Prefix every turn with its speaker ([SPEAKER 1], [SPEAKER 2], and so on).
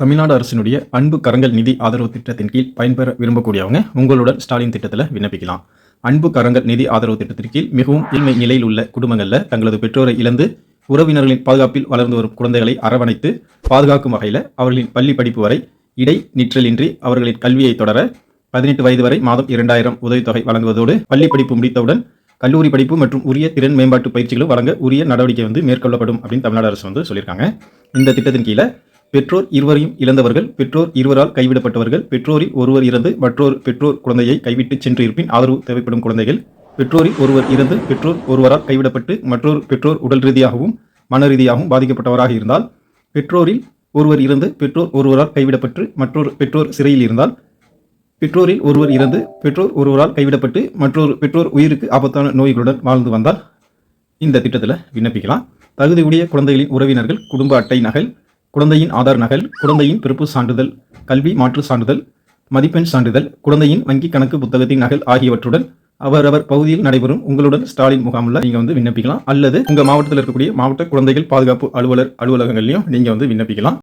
[SPEAKER 1] தமிழ்நாடு அரசினுடைய அன்பு கரங்கள் நிதி ஆதரவு திட்டத்தின் கீழ் பயன்பெற விரும்பக்கூடியவங்க உங்களுடன் ஸ்டாலின் திட்டத்தில் விண்ணப்பிக்கலாம். அன்பு கரங்கள் நிதி ஆதரவு திட்டத்தின் கீழ் மிகவும் ஏழ்மை நிலையில் உள்ள குடும்பங்களில் தங்களது பெற்றோரை இழந்து உறவினர்களின் பாதுகாப்பில் வளர்ந்து வரும் குழந்தைகளை அரவணைத்து பாதுகாக்கும் வகையில் அவர்களின் பள்ளி படிப்பு வரை இடை நிற்றலின்றி அவர்களின் கல்வியை தொடர பதினெட்டு வயது வரை மாதம் இரண்டாயிரம் உதவித்தொகை வழங்குவதோடு பள்ளி படிப்பு முடித்தவுடன் கல்லூரி படிப்பு மற்றும் உரிய திறன் மேம்பாட்டு பயிற்சிகளும் வழங்க உரிய நடவடிக்கை வந்து மேற்கொள்ளப்படும் அப்படின்னு தமிழ்நாடு அரசு வந்து சொல்லியிருக்காங்க. இந்த திட்டத்தின் கீழே பெற்றோர் இருவரையும் இழந்தவர்கள் பெற்றோர் இருவரால் கைவிடப்பட்டவர்கள் பெற்றோரில் ஒருவர் இறந்து மற்றொரு பெற்றோர் குழந்தையை கைவிட்டு சென்று இருப்பின் ஆதரவு தேவைப்படும் குழந்தைகள். பெற்றோரில் ஒருவர் இறந்து பெற்றோர் ஒருவரால் கைவிடப்பட்டு மற்றொரு பெற்றோர் உடல் ரீதியாகவும் மன ரீதியாகவும் பாதிக்கப்பட்டவராக இருந்தால் பெற்றோரில் ஒருவர் இறந்து பெற்றோர் ஒருவரால் கைவிடப்பட்டு மற்றொரு பெற்றோர் சிறையில் இருந்தால் பெற்றோரில் ஒருவர் இறந்து பெற்றோர் ஒருவரால் கைவிடப்பட்டு மற்றொரு பெற்றோர் உயிருக்கு ஆபத்தான நோய்களுடன் வாழ்ந்து வந்தால் இந்த திட்டத்தில் விண்ணப்பிக்கலாம். தகுதியுடைய குழந்தைகளின் உறவினர்கள் குடும்ப அட்டை நகல் குழந்தையின் ஆதார் நகல் குழந்தையின் பிறப்பு சான்றிதழ் கல்வி மாற்று சான்றிதழ் மதிப்பெண் சான்றிதழ் குழந்தையின் வங்கி கணக்கு புத்தகத்தின் நகல் ஆகியவற்றுடன் அவரவர் பகுதியில் நடைபெறும் உங்களுடன் ஸ்டாலின் முகாமில் நீங்கள் வந்து விண்ணப்பிக்கலாம். அல்லது உங்கள் மாவட்டத்தில் இருக்கக்கூடிய மாவட்ட குழந்தைகள் பாதுகாப்பு அலுவலர் அலுவலகங்கள்லையும் நீங்கள் வந்து விண்ணப்பிக்கலாம்.